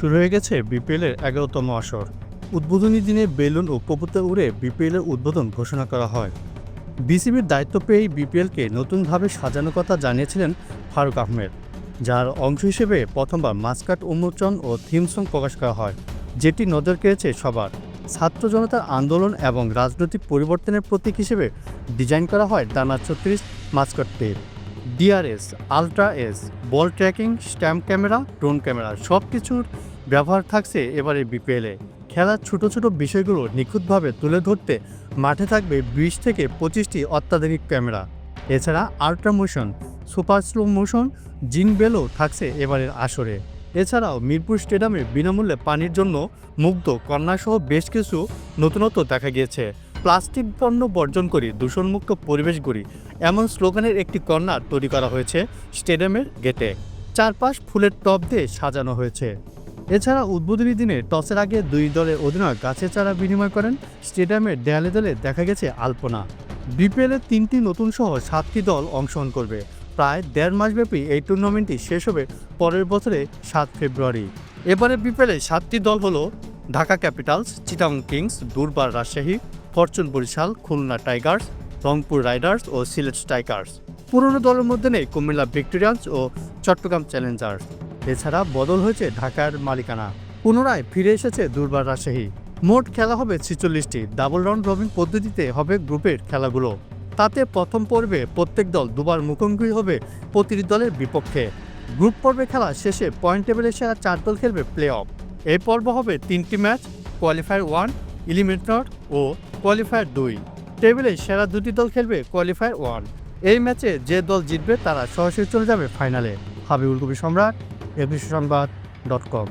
শুরু হয়ে গেছে বিপিএলের এগারোতম আসর। উদ্বোধনী দিনে বেলুন ও কবুতর উড়ে বিপিএলের উদ্বোধন ঘোষণা করা হয়। বিসিবির দায়িত্ব পেয়েই বিপিএলকে নতুনভাবে সাজানোর কথা জানিয়েছিলেন ফারুক আহমেদ, যার অংশ হিসেবে প্রথমবার মাস্কাট উন্মোচন ও থিম সং প্রকাশ করা হয়, যেটি নজর কেড়েছে সবার। ছাত্র জনতার আন্দোলন এবং রাজনৈতিক পরিবর্তনের প্রতীক হিসেবে ডিজাইন করা হয় টানা ছত্রিশ মাস্কট tape. DRS, ultra edge, ball tracking, stump camera, drone camera সব কিছুর ব্যবহার থাকছে এবারে বিপিএলে খেলার ছোট ছোট বিষয়গুলো নিখুঁতভাবে তুলে ধরতে মাঠে থাকবে বিশ থেকে পঁচিশটি অত্যাধুনিক ক্যামেরা। এছাড়া ultra motion super slow motion zing বেলও থাকছে এবারের আসরে। এছাড়াও মিরপুর স্টেডিয়ামে বিনামূল্যে পানির জন্য মুগ্ধ কন্যাসহ বেশ কিছু নতুনত্ব দেখা গিয়েছে। প্লাস্টিক পণ্য বর্জন করি দূষণমুক্ত পরিবেশ গড়ি এমন স্লোগানের একটি কর্নার তৈরি করা হয়েছে স্টেডিয়ামের গেটে। চারপাশ ফুলের টব দিয়ে সাজানো হয়েছে। এছাড়া উদ্বোধনী দিনে টসের আগে দুই দলের অধিনায়ক গাছের চারা বিনিময় করেন। স্টেডিয়ামের দেয়ালে দেয়ালে দেখা গেছে আলপনা। বিপিএলের তিনটি নতুন সহ সাতটি দল অংশগ্রহণ করবে। প্রায় দেড় মাসব্যাপী এই টুর্নামেন্টটি শেষ হবে পরের বছরে সাত ফেব্রুয়ারি। এবারে বিপিএলে সাতটি দল হলো Dhaka Capitals Chittagong Kings, Durbar Rajshahi, Fortune Barishal, Khulna Tigers, Rangpur Riders ও সিলেট স্ট্রাইকার্স। পুরনো দলের মধ্যে নেই কুমিল্লা ভিক্টোরিয়ান্স ও চট্টগ্রাম চ্যালেঞ্জার্স। এছাড়া বদল হয়েছে ঢাকার মালিকানা। পুনরায় ফিরে এসেছে দুর্বার রাজশাহী। মোট খেলা হবে ছিচল্লিশটি। ডাবল রাউন্ড রবিন পদ্ধতিতে হবে গ্রুপের খেলাগুলো। তাতে প্রথম পর্বে প্রত্যেক দল দুবার মুখোমুখি হবে প্রতিটি দলের বিপক্ষে। গ্রুপ পর্বে খেলা শেষে পয়েন্ট টেবিলে সেরা চার দল খেলবে প্লে অফ এই পর্ব হবে তিনটি ম্যাচ, কোয়ালিফায়ার ওয়ান, ইলিমিনেটর ও কোয়ালিফায়ার দুই। টেবিলে সেরা দুটি দল খেলবে কোয়ালিফায়ার ওয়ান। এই ম্যাচে যে দল জিতবে তারা সরাসরি চলে যাবে ফাইনালে। হাবিবুল কবি সম্রাট এবিসি সংবাদ ডট কম।